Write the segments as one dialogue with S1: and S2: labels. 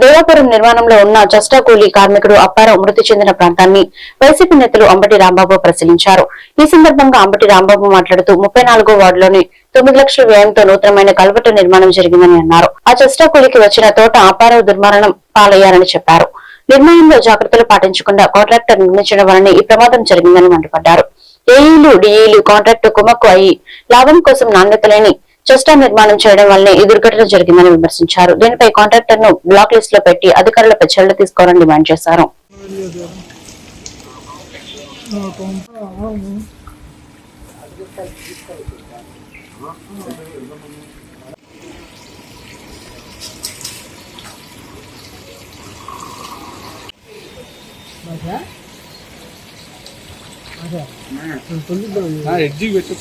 S1: దేవాపురం నిర్మాణంలో ఉన్న జస్టా కూలీ కార్మికుడు అప్పారావు మృతి చెందిన ప్రాంతాన్ని వైసీపీ నేతలు అంబటి రాంబాబు పరిశీలించారు. ఈ సందర్భంగా అంబటి రాంబాబు మాట్లాడుతూ ముప్పై నాలుగో వార్డులోని తొమ్మిది లక్షల వ్యయంతో నూతనమైన కల్వట్టు నిర్మాణం జరిగిందని అన్నారు. ఆ జస్టా కూలీకి వచ్చిన తోట అప్పారావు దుర్మరణం పాలయ్యారని చెప్పారు. నిర్మాణంలో జాగ్రత్తలు పాటించకుండా కాంట్రాక్టర్ నిర్మించడం వలన ఈ ప్రమాదం జరిగిందని మండిపడ్డారు. ఏఈలు డిఈలు కాంట్రాక్టు కుమ్మక్కు అయి లాభం కోసం నాణ్యత లేని చెస్టా నిర్మాణం చేయడం వల్లనే ఈ దుర్ఘటన జరిగిందని విమర్శించారు. దీనిపై కాంట్రాక్టర్ను బ్లాక్ లిస్ట్లో పెట్టి అధికారులపై చర్యలు తీసుకోవాలని డిమాండ్ చేశారు.
S2: ఎడ్జికి పెట్టి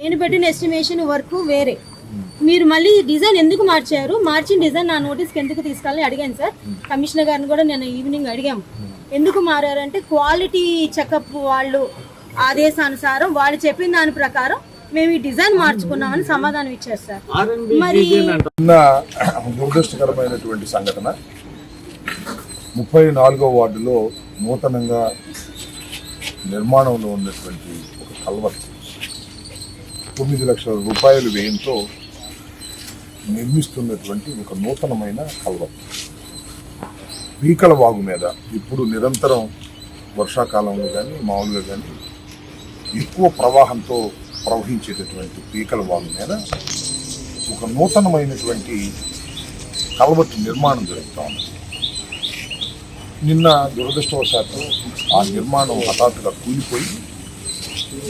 S3: నేను పెట్టిన ఎస్టిమేషన్ వర్క్ వేరే. మీరు మళ్ళీ డిజైన్ ఎందుకు మార్చారు? మార్చిన డిజైన్ నా నోటీస్కి ఎందుకు తీసుకెళ్ళి అడిగాను సార్. కమిషనర్ గారిని కూడా నేను ఈవినింగ్ అడిగాము. ఎందుకు మారారంటే క్వాలిటీ చెకప్ వాళ్ళు ఆదేశానుసారం వాళ్ళు చెప్పిన దాని ప్రకారం మేము ఈ డిజైన్ మార్చుకున్నామని సమాధానం ఇచ్చారు సార్. మరి
S4: దురదృష్టకరమైనటువంటి సంఘటన. ముప్పై నాలుగో వార్డులో నూతనంగా నిర్మాణంలో ఉన్నటువంటి ఒక కల్వర్ట్ తొమ్మిది లక్షల రూపాయల వ్యయంతో నిర్మిస్తున్నటువంటి ఒక నూతనమైన కల్వర్ట్ పీకల వాగు మీద ఇప్పుడు నిరంతరం వర్షాకాలంలో కానీ మామూలుగా కానీ ఎక్కువ ప్రవాహంతో ప్రవహించేటటువంటి పీకల వాగు మీద ఒక నూతనమైనటువంటి కలవట్టు నిర్మాణం జరుగుతూ ఉంది. నిన్న దురదృష్టవశాత్తు ఆ నిర్మాణం హఠాత్తుగా కూలిపోయి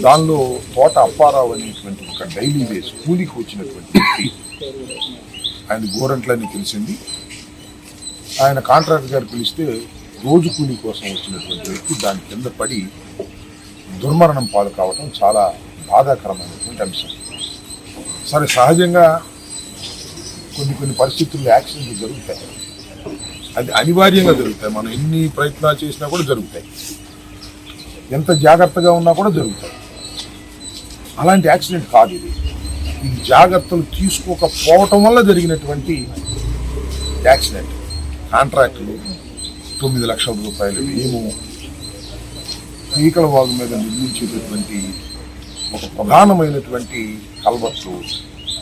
S4: దానిలో తోట అప్పారావు అనేటువంటి ఒక డైలీ వేస్ కూలికి వచ్చినటువంటి వ్యక్తి ఆయన గోరంట్లని తెలిసింది. ఆయన కాంట్రాక్టర్ గారు పిలిస్తే రోజు కూలి కోసం వచ్చినటువంటి వ్యక్తి దాని కింద పడి దుర్మరణం పాలు కావటం చాలా బాధాకరమైనటువంటి అంశం. సరే సహజంగా కొన్ని కొన్ని పరిస్థితుల్లో యాక్సిడెంట్లు జరుగుతాయి. అది అనివార్యంగా జరుగుతాయి. మనం ఎన్ని ప్రయత్నాలు చేసినా కూడా జరుగుతాయి. ఎంత జాగ్రత్తగా ఉన్నా కూడా జరుగుతాయి. అలాంటి యాక్సిడెంట్ కాదు ఇది. ఇది జాగ్రత్తలు తీసుకోకపోవటం వల్ల జరిగినటువంటి యాక్సిడెంట్. కాంట్రాక్టులు తొమ్మిది లక్షల రూపాయలు ఏమో పీకల వాగు మీద నిర్మించేటటువంటి ఒక ప్రధానమైనటువంటి కల్వర్టు.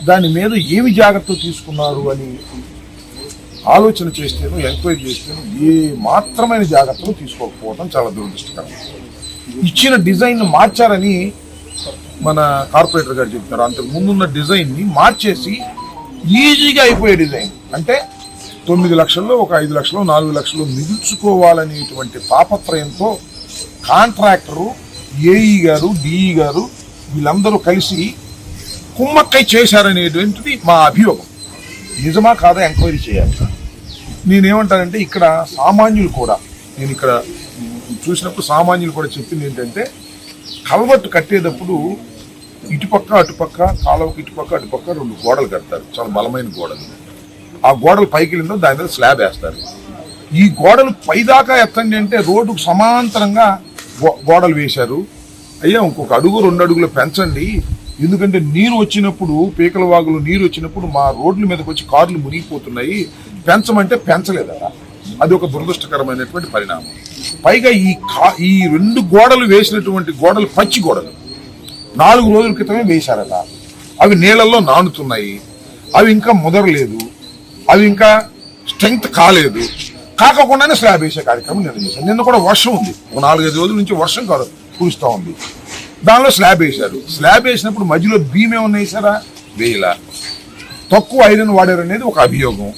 S4: దాని మీద ఏమి జాగ్రత్తలు తీసుకున్నారు అని ఆలోచన చేస్తేనో ఎంక్వైరీ చేస్తేనో ఏ మాత్రమైన జాగ్రత్తలు తీసుకోకపోవడం చాలా దురదృష్టకరం. ఇచ్చిన డిజైన్ మార్చారని మన కార్పొరేటర్ గారు చెప్తున్నారు అంతకు ముందున్న డిజైన్ని మార్చేసి ఈజీగా అయిపోయే డిజైన్. అంటే తొమ్మిది లక్షల్లో ఒక ఐదు లక్షలు నాలుగు లక్షలు మిగుల్చుకోవాలనేటువంటి తాపత్రయంతో కాంట్రాక్టరు ఏఈ గారు డిఈ గారు వీళ్ళందరూ కలిసి కుమ్మక్కై చేశారనేటువంటిది మా అభియోగం. నిజమా కాదా ఎంక్వైరీ చేయాలి? నేనేమంటానంటే ఇక్కడ సామాన్యులు కూడా నేను ఇక్కడ చూసినప్పుడు సామాన్యులు కూడా చెప్పింది ఏంటంటే కల్వర్ట్ కట్టేటప్పుడు ఇటుపక్క అటుపక్క కాలువకి ఇటుపక్క అటుపక్క రెండు గోడలు కడతారు. చాలా బలమైన గోడలు. ఆ గోడలు పైకి వెళ్ళిందో దాని మీద స్లాబ్ వేస్తారు. ఈ గోడలు పైదాకా ఎత్తండి అంటే రోడ్డుకు సమాంతరంగా గో- గోడలు వేశారు. అయ్యా ఇంకొక అడుగు రెండు అడుగులు పెంచండి. ఎందుకంటే నీరు వచ్చినప్పుడు పీకల వాగులు నీరు వచ్చినప్పుడు మా రోడ్ల మీదకి వచ్చి కార్లు మునిగిపోతున్నాయి. పెంచమంటే పెంచలేదా? అది ఒక దురదృష్టకరమైనటువంటి పరిణామం. పైగా ఈ కా ఈ రెండు గోడలు వేసినటువంటి గోడలు పచ్చి గోడలు. నాలుగు రోజుల క్రితమే వేశారట. అవి నీళ్ళల్లో నానుతున్నాయి. అవి ఇంకా ముదరలేదు. అవి ఇంకా స్ట్రెంగ్త్ కాలేదు. కాకకుండానే స్లాబ్ వేసే కార్యక్రమం నిన్న నిన్న కూడా వర్షం ఉంది. ఒక నాలుగైదు రోజుల నుంచి వర్షం కాదు కురుస్తూ ఉంది. దానిలో స్లాబ్ వేశారు. స్లాబ్ వేసినప్పుడు మధ్యలో బీమ్ ఏమన్నా వేసారా వేయలా. తక్కువ ఐరన్ వాడారు అనేది ఒక అభియోగం.